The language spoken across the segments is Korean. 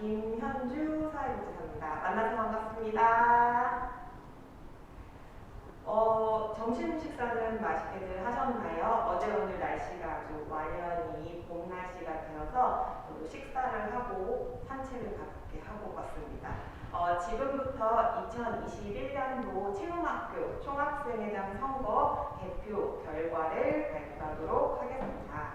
김현주 사회복지사입니다. 만나서 반갑습니다. 어, 점심 식사는 맛있게들 하셨나요? 어제 오늘 날씨가 아주 완연히 봄 날씨가 되어서 식사를 하고 산책을 가볍게 하고 왔습니다. 어, 지금부터 2021년도 체험학교 총학생회장 선거 개표 결과를 발표하도록 하겠습니다.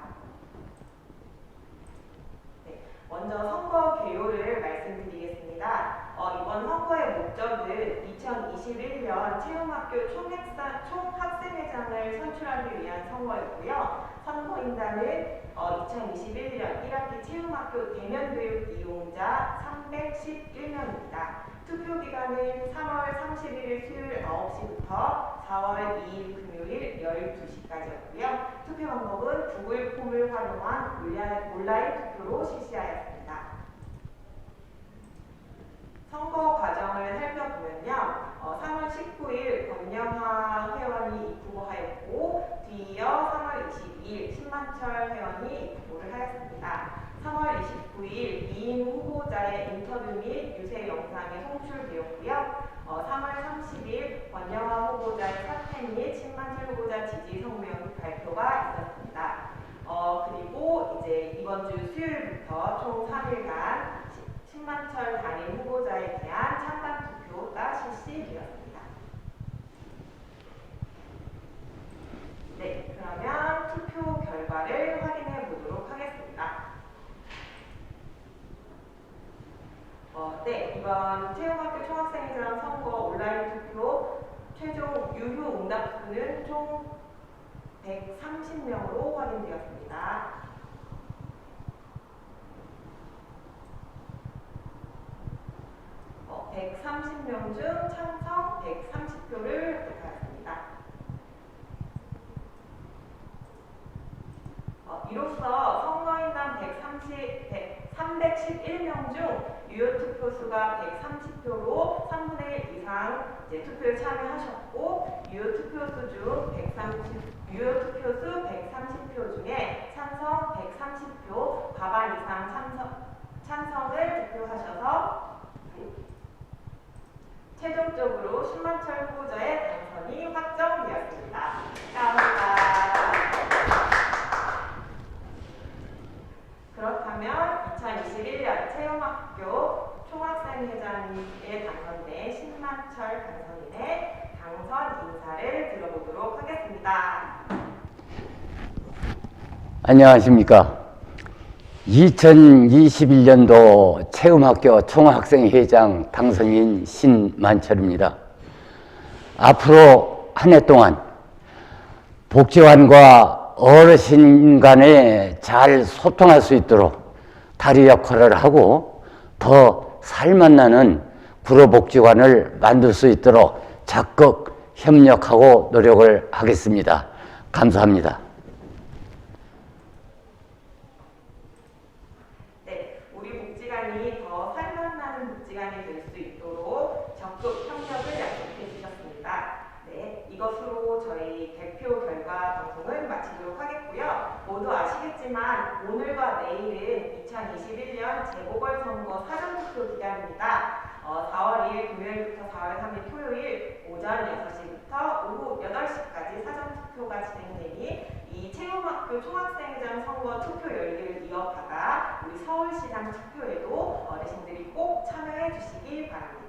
네, 먼저 선거 개요를 말씀드리겠습니다. 어, 이번 선거의 목적은 2021년 체험학교 총학사, 총학생회장을 선출하기 위한 선거였고요. 선거인단은 어, 2021년 1학기 체험학교 대면교육 이용자 311명입니다. 투표 기간은 3월 31일 수요일 9시부터 4월 2일 금요일 12시까지였고요. 투표 방법은 구글 폼을 활용한 온라인, 온라인 투표로 실시하였습니다. 선거 과정을 살펴보면요. 어, 3월 19일 권영하 회원이 입후보하였고 뒤이어 3월 22일 신만철 회원이 입후보를 하였습니다. 3월 29일 이인 후보자의 인터뷰 및 유세 영상이 송출되었고요. 어, 3월 30일 권영하 후보자의 사퇴 및 신만철 후보자 지지 성명 발표가 있었습니다. 어, 그리고 이제 이번 주 수요일부터 총 3일간 신만철 단임 후보자에 대한 찬반 투표가 실시되었습니다. 네, 그러면 투표 결과를 확인해 보도록 하겠습니다. 어, 네, 이번 체험학교 총학생회장 선거 온라인 투표 최종 유효 응답수는 총 130명으로 확인되었습니다. 어, 130명 중 찬성 130표를 획득하였습니다. 어, 이로써 선거인단 130, 100, 311명 중 유효 투표 수가 130표로 3분의 1 이상 이제 투표에 참여하셨고 유효 투표수 중 130, 유효 투표수 130표 중에 찬성 130표, 과반 이상 찬성, 찬성을 투표하셔서 최종적으로 신만철 후보자의 당선이 확정되었습니다. 감사합니다. 그렇다면 2021년 체험학교 총학생회장에 당선된 신만철 당선인의 당선 인사를 들어보도록 하겠습니다. 안녕하십니까. 2021년도 체험학교 총학생회장 당선인 신만철입니다. 앞으로 한 해 동안 복지관과 어르신 간에 잘 소통할 수 있도록 다리 역할을 하고 더 살맛나는 구로복지관을 만들 수 있도록 적극 협력하고 노력을 하겠습니다. 감사합니다. 네, 우리 복지관이 더 살맛나는 복지관이 될 수 있도록 적극 협력을 약속해 주셨습니다. 네, 이것으로 저희 대표 결과 방송을 마치도록 하겠고요. 모두 아시겠지만 오늘과 내일은 2021년 재보궐선거 사전투표 기간입니다. 어, 4월 2일 금요일부터 4월 3일 토요일 오전 6시부터 오후 8시까지 사전투표가 진행되니 학교 총학생회장 선거 투표 열기를 이어받아 우리 서울시장 투표에도 어르신들이 꼭 참여해 주시기 바랍니다.